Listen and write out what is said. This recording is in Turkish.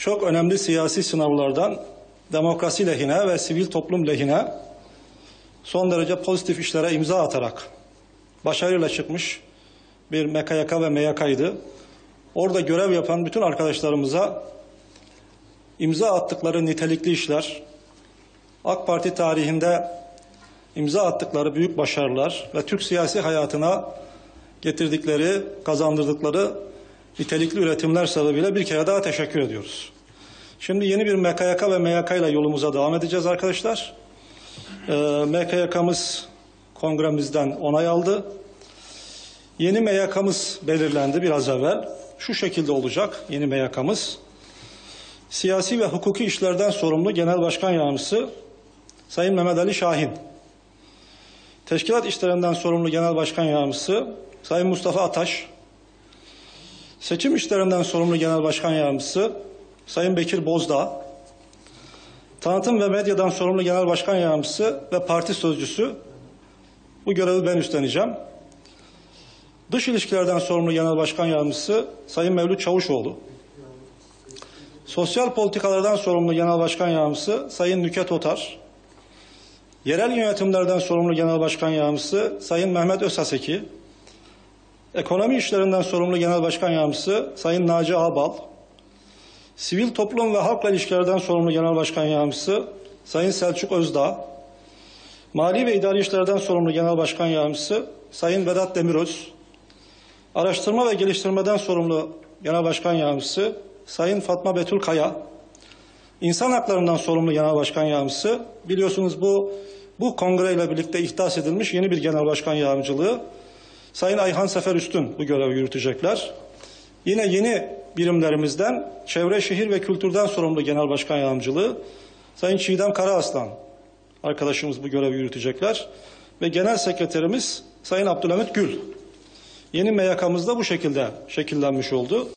çok önemli siyasi sınavlardan demokrasi lehine ve sivil toplum lehine son derece pozitif işlere imza atarak başarıyla çıkmış bir MKYK ve MYK'ydı. Orada görev yapan bütün arkadaşlarımıza imza attıkları nitelikli işler, AK Parti tarihinde imza attıkları büyük başarılar ve Türk siyasi hayatına getirdikleri, kazandırdıkları nitelikli üretimler sebebiyle bir kere daha teşekkür ediyoruz. Şimdi yeni bir MKYK ve MYK ile yolumuza devam edeceğiz arkadaşlar. Ee, MKYK'mız kongremizden onay aldı. Yeni MYK'mız belirlendi biraz evvel. Şu şekilde olacak yeni MYK'mız. Siyasi ve hukuki işlerden sorumlu Genel Başkan Yardımcısı Sayın Mehmet Ali Şahin. Teşkilat işlerinden sorumlu Genel Başkan Yardımcısı Sayın Mustafa Ataş. Seçim işlerinden sorumlu Genel Başkan Yardımcısı Sayın Bekir Bozdağ. Tanıtım ve medyadan sorumlu Genel Başkan Yardımcısı ve parti sözcüsü bu görevi ben üstleneceğim. Dış ilişkilerden sorumlu Genel Başkan Yardımcısı Sayın Mevlüt Çavuşoğlu. Sosyal politikalardan sorumlu Genel Başkan Yardımcısı Sayın Nüket Otar. Yerel yönetimlerden sorumlu Genel Başkan Yardımcısı Sayın Mehmet Özhaseki. Ekonomi işlerinden sorumlu Genel Başkan Yardımcısı Sayın Naci Ağbal. Sivil toplum ve halkla ilişkilerden sorumlu Genel Başkan Yardımcısı Sayın Selçuk Özdağ. Mali ve idari işlerden sorumlu Genel Başkan Yardımcısı Sayın Vedat Demiröz. Araştırma ve geliştirmeden sorumlu Genel Başkan Yardımcısı Sayın Fatma Betül Kaya. İnsan haklarından sorumlu Genel Başkan Yardımcısı. Biliyorsunuz bu bu kongreyle birlikte ihdas edilmiş yeni bir Genel Başkan Yardımcılığı. Sayın Ayhan Sefer Üstün bu görevi yürütecekler. Yine yeni birimlerimizden Çevre, Şehir ve Kültürden sorumlu Genel Başkan Yardımcılığı Sayın Çiğdem Karaaslan arkadaşımız bu görevi yürütecekler. Ve Genel Sekreterimiz Sayın Abdülhamit Gül. Yeni MYK'mız da bu şekilde şekillenmiş oldu.